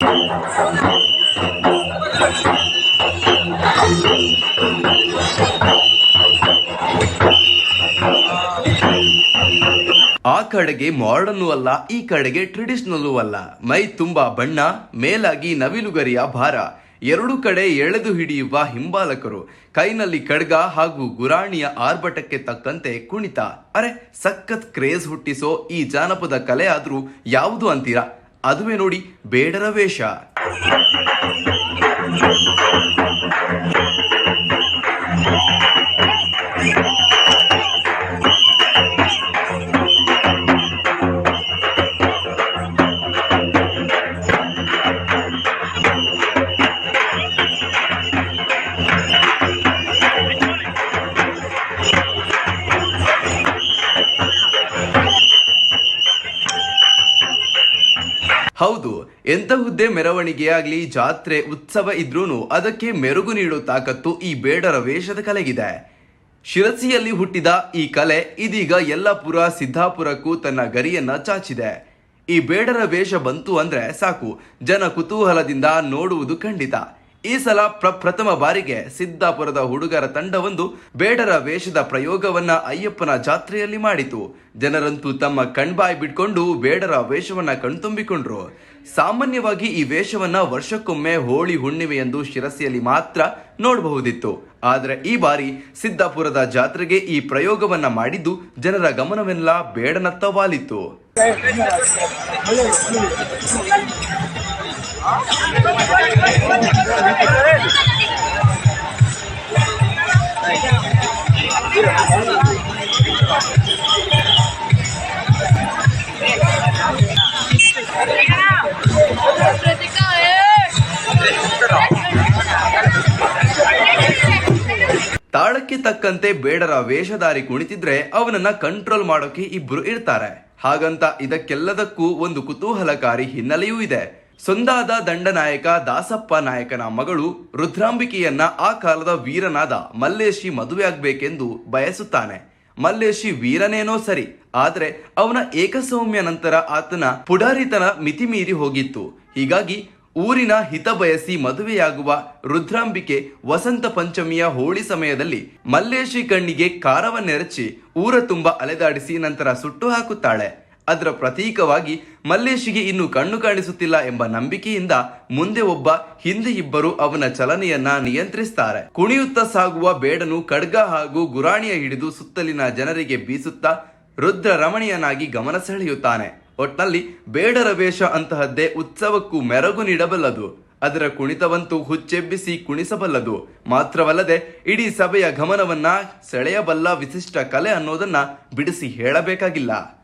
ಆ ಕಡೆಗೆ ಮಾಡರ್ನು ಅಲ್ಲ, ಈ ಕಡೆಗೆ ಟ್ರೆಡಿಷನಲ್ಲೂ ಅಲ್ಲ. ಮೈ ತುಂಬಾ ಬಣ್ಣ, ಮೇಲಾಗಿ ನವಿಲುಗರಿಯ ಭಾರ. ಎರಡು ಕಡೆ ಎಳೆದು ಹಿಡಿಯುವ ಹಿಂಬಾಲಕರು. ಕೈನಲ್ಲಿ ಖಡ್ಗ ಹಾಗೂ ಗುರಾಣಿಯ ಆರ್ಭಟಕ್ಕೆ ತಕ್ಕಂತೆ ಕುಣಿತ. ಅರೆ, ಸಖತ್ ಕ್ರೇಜ್ ಹುಟ್ಟಿಸೋ ಈ ಜಾನಪದ ಕಲೆ ಆದ್ರೂ ಯಾವುದು ಅಂತೀರಾ? ಅದುವೇ ನೋಡಿ ಬೇಡರ ವೇಷ. ಹೌದು ಎಂತಹುದ್ದೇ ಮೆರವಣಿಗೆ ಆಗ್ಲಿ ಜಾತ್ರೆ, ಉತ್ಸವ ಇದ್ರೂ ಅದಕ್ಕೆ ಮೆರುಗು ನೀಡೋ ತಾಕತ್ತು ಈ ಬೇಡರ ವೇಷದ ಕಲೆಗಿದೆ. ಶಿರಸಿಯಲ್ಲಿ ಹುಟ್ಟಿದ ಈ ಕಲೆ ಇದೀಗ ಯಲ್ಲಾಪುರ, ಸಿದ್ದಾಪುರಕ್ಕೂ ತನ್ನ ಗರಿಯನ್ನ ಚಾಚಿದೆ. ಈ ಬೇಡರ ವೇಷ ಬಂತು ಅಂದ್ರೆ ಸಾಕು, ಜನ ಕುತೂಹಲದಿಂದ ನೋಡುವುದು ಖಂಡಿತ. ಈ ಸಲ ಪ್ರ ಪ್ರಥಮ ಬಾರಿಗೆ ಸಿದ್ದಾಪುರದ ಹುಡುಗರ ತಂಡವೊಂದು ಬೇಡರ ವೇಷದ ಪ್ರಯೋಗವನ್ನ ಅಯ್ಯಪ್ಪನ ಜಾತ್ರೆಯಲ್ಲಿ ಮಾಡಿತು. ಜನರಂತೂ ತಮ್ಮ ಕಣ್ಬಾಯಿ ಬಿಟ್ಕೊಂಡು ಬೇಡರ ವೇಷವನ್ನ ಕಣ್ತುಂಬಿಕೊಂಡ್ರು. ಸಾಮಾನ್ಯವಾಗಿ ಈ ವೇಷವನ್ನ ವರ್ಷಕ್ಕೊಮ್ಮೆ ಹೋಳಿ ಹುಣ್ಣಿಮೆ ಎಂದು ಶಿರಸಿಯಲ್ಲಿ ಮಾತ್ರ ನೋಡಬಹುದಿತ್ತು. ಆದರೆ ಈ ಬಾರಿ ಸಿದ್ದಾಪುರದ ಜಾತ್ರೆಗೆ ಈ ಪ್ರಯೋಗವನ್ನ ಮಾಡಿದ್ದು ಜನರ ಗಮನವೆಲ್ಲ ಬೇಡನತ್ತ ವಾಲಿತ್ತು. ತಾಳಕ್ಕೆ ತಕ್ಕಂತೆ ಬೇಡರ ವೇಷಧಾರಿ ಕುಣಿತಿದ್ರೆ ಅವನನ್ನ ಕಂಟ್ರೋಲ್ ಮಾಡೋಕೆ ಇಬ್ರು ಇರ್ತಾರೆ. ಹಾಗಂತ ಇದಕ್ಕೆಲ್ಲದಕ್ಕೂ ಒಂದು ಕುತೂಹಲಕಾರಿ ಹಿನ್ನೆಲೆಯೂ ಇದೆ. ಸೊಂದಾದ ದಂಡನಾಯಕ ದಾಸಪ್ಪ ನಾಯಕನ ಮಗಳು ರುದ್ರಾಂಬಿಕೆಯನ್ನ ಆ ಕಾಲದ ವೀರನಾದ ಮಲ್ಲೇಶಿ ಮದುವೆಯಾಗಬೇಕೆಂದು ಬಯಸುತ್ತಾನೆ. ಮಲ್ಲೇಶಿ ವೀರನೇನೋ ಸರಿ, ಆದರೆ ಅವನ ಏಕಸೌಮ್ಯ ನಂತರ ಆತನ ಪುಡಾರಿತನ ಮಿತಿಮೀರಿ ಹೋಗಿತ್ತು. ಹೀಗಾಗಿ ಊರಿನ ಹಿತ ಬಯಸಿ ಮದುವೆಯಾಗುವ ರುದ್ರಾಂಬಿಕೆ ವಸಂತ ಪಂಚಮಿಯ ಹೋಳಿ ಸಮಯದಲ್ಲಿ ಮಲ್ಲೇಶಿ ಕಣ್ಣಿಗೆ ಕಾರವನ್ನೆರಚಿ ಊರ ತುಂಬ ಅಲೆದಾಡಿಸಿ ನಂತರ ಸುಟ್ಟು ಹಾಕುತ್ತಾಳೆ. ಅದರ ಪ್ರತೀಕವಾಗಿ ಮಲ್ಲೇಶಿಗೆ ಇನ್ನು ಕಣ್ಣು ಕಾಣಿಸುತ್ತಿಲ್ಲ ಎಂಬ ನಂಬಿಕೆಯಿಂದ ಮುಂದೆ ಒಬ್ಬ ಹಿಂದೆ ಇಬ್ಬರು ಅವನ ಚಲನೆಯನ್ನ ನಿಯಂತ್ರಿಸ್ತಾರೆ. ಕುಣಿಯುತ್ತಾ ಸಾಗುವ ಬೇಡನು ಖಡ್ಗ ಹಾಗೂ ಗುರಾಣಿಯ ಹಿಡಿದು ಸುತ್ತಲಿನ ಜನರಿಗೆ ಬೀಸುತ್ತಾ ರುದ್ರ ರಮಣೀಯನಾಗಿ ಗಮನ ಸೆಳೆಯುತ್ತಾನೆ. ಒಟ್ನಲ್ಲಿ ಬೇಡರ ವೇಷ ಅಂತಹದ್ದೇ ಉತ್ಸವಕ್ಕೂ ಮೆರಗು ನೀಡಬಲ್ಲದು. ಅದರ ಕುಣಿತವಂತೂ ಹುಚ್ಚೆಬ್ಬಿಸಿ ಕುಣಿಸಬಲ್ಲದು. ಮಾತ್ರವಲ್ಲದೆ ಇಡೀ ಸಭೆಯ ಗಮನವನ್ನ ಸೆಳೆಯಬಲ್ಲ ವಿಶಿಷ್ಟ ಕಲೆ ಅನ್ನೋದನ್ನ ಬಿಡಿಸಿ ಹೇಳಬೇಕಾಗಿಲ್ಲ.